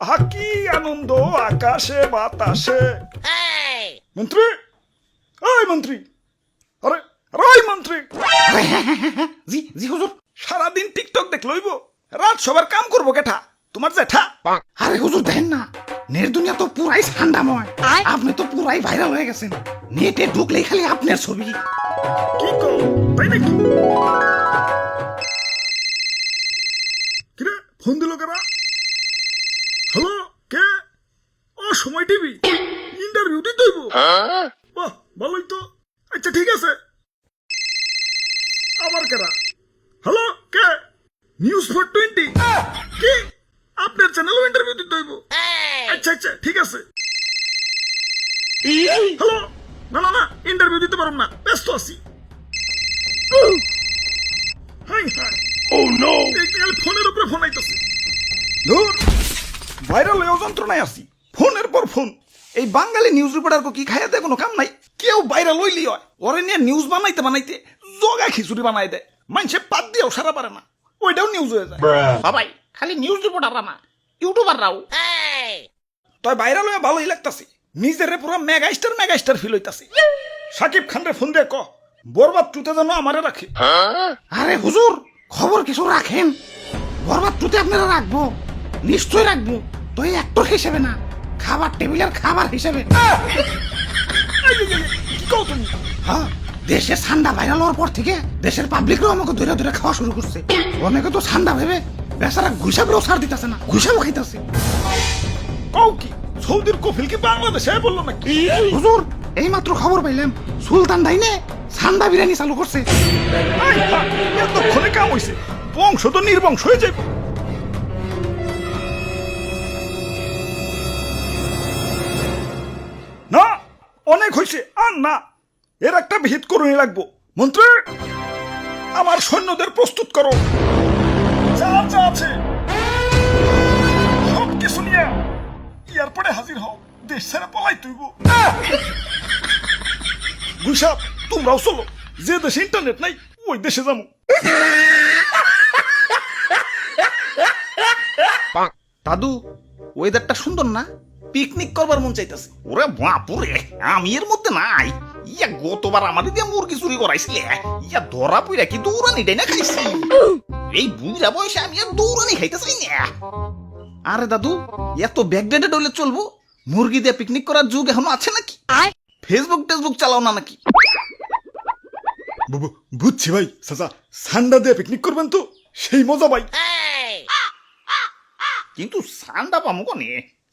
আহা কি আনন্দ আকাশে বাতাসে। মন্ত্রী! ওই মন্ত্রী! আরে ওই মন্ত্রী! জি জি হুজুর। সারাদিন টিকটক দেখ লইব রাত সবার কাম করব কেঠা? তোমার জেঠা? আরে হুজুর দেখেন না। নেট দুনিয়া তো পুরাই ঠান্ডাময়। আপনি তো পুরাই ভাইরাল হয়ে গেছেন। নেটে ঢুকলেই খালি আপনার ছবি। কি কর তাই নাকি? কিরে ফোন দিল কারা হ্যালো কে ও সময় টিভি? ইন্টারভিউ দিতে হইব। বাহ ভালোই তো। আচ্ছা ঠিক আছে। আবার কারা? হ্যালো কে? নিউজ ফর টোয়েন্টি কি? আপনার চ্যানেলও ইন্টারভিউ দিতে হইব। আচ্ছা আচ্ছা ঠিক আছে। হ্যালো না না না ইন্টারভিউ দিতে পারব না। ব্যস্ত আছি। Hi hi. ও নো এই ফোনের উপরে ফোন আইতাছে। ধুর। ভাইরাল হয়ে যন্ত্রণায় আছি। ফোনের পর ফোন। এই বাঙালি নিউজ রিপোর্টার কি খাইয়া দেয় কোনো কাম নাই। কেউ বাইরে হইলি হয়। ওরে নিয়ে নিউজ বানাইতে বানাইতে জগা খিচুড়ি বানাই দেয়। মানুষে পাত দিয়েও সারা পারে না। ওইটাও নিউজ হয়ে যায়। বাবাই খালি নিউজ রিপোর্টাররা না ইউটিউবাররাও তাই ভাইরাল হয়ে ভালোই লাগতাছে। নিজেরে পুরো mega star mega star feel হইতাছে। সাকিব খান রে ফোন দিয়ে ক বরবাদ টুতে যেন আমারে রাখে। আরে হুজুর খবর কিছু রাখেন। বরবাদ টুতে আপনারা রাখব। নিশ্চয় রাখব। তো এই অ্যাক্টর হিসেবে না। খাবার টেবিলের খাবার হিসেবে। হ্যাঁ দেশে ঠান্ডা ভাইরাল হওয়ার পর থেকে দেশের পাবলিকরাও আমাকে ধরে ধরে খাওয়া শুরু করছে। অনেকে তো ঠান্ডা ভেবে বেচারা ঘুষাবেও ছাড় দিতেছে না ঘুষাবো খাইতেছে। কও কি? সৌদির কফিল কি বাংলাদেশে বলল নাকি? হুজুর এই মাত্র খবর পাইলাম সুলতান ডাইনে ঠান্ডা বিরিয়ানি চালু করছে। এতক্ষণে কাম হইছে। বংশ তো নির্বংশ হয়ে যাবে হয়েছে আর না এর একটা ভিত করুনি লাগবো। মন্ত্রী আমার সৈন্যদের প্রস্তুত করো। যা যা আছে সব কিছু নিয়ে এয়ারপোর্টে হাজির হও। দেশ ছেড়ে পলাই তুইব। গুইসাপ তোমরাও চলো। যে দেশে ইন্টারনেট নাই ওই দেশে যাব দাদু ওয়েদারটা সুন্দর না? পিকনিক করবার মন চাইতেছে। ওরে বাপুরে আমি এর মধ্যে নাই। ইয়া গতবার আমাদের দিয়ে মুরগি চুরি করাইছিলে ইয়া ধরা পইরা কি দৌড়ানি ডাই না খাইছি? এই বুঝা বয়সে আমি আর দৌড়ানি খাইতে চাই না। আরে দাদু এত ব্যাকডেটেড হলে চলবো? মুরগি দিয়ে পিকনিক করার যুগ এখনও আছে নাকি? ফেসবুক টেসবুক চালাও না নাকি? বুঝছি ভাই চাচা সান্ডা দিয়ে পিকনিক করবেন তো? সেই মজা ভাই। কিন্তু সান্ডা পামু কনে?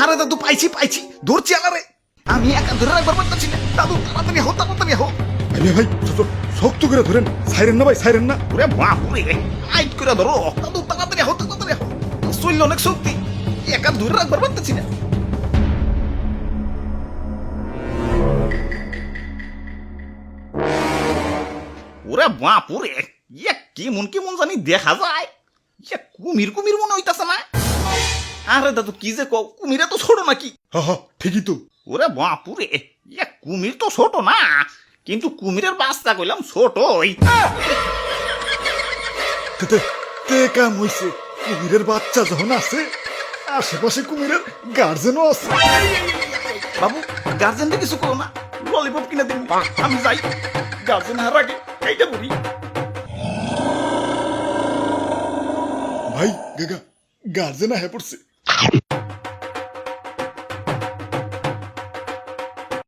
আরে দাদু পাইছি পাইছি। ধরছি আলারে। আমি একা ধরে রাখবার পারতাছি না। দাদু তাড়াতাড়ি হো তাড়াতাড়ি হো আরে ভাই শক্ত করে ধরেন। সাইরেন না ভাই সাইরেন না। ওরে বাপুরে আইট করে ধরো। দাদু তাড়াতাড়ি হো তাড়াতাড়ি হো শরীর অনেক শক্তি। একা ধরে রাখবার পারতাছি না। ওরে বাপুরে ইয়া কি মন জানি দেখা যায়। ইয়া কুমির কুমির মনে হইতাছে না। আরে দাদু কি যে কুমিরে তো ছোট নাকি? ঠিকই তো। ওরে বাপুরে ইয়া কুমির তো ছোট না। কিন্তু কুমিরের বাচ্চা কইলাম ছোটই। তে তে কাম হইছে? কুমিরের বাচ্চা যখন আছে আশেপাশে কুমিরের গার্জেনও আছে। বাবু গার্জেনটা কিছু করো না। ললিপপ কিনে দিন। আমি যাই। গার্জেন হার আগে এইটা বলি ভাই গাগা গার্জেন আহে পড়ছে।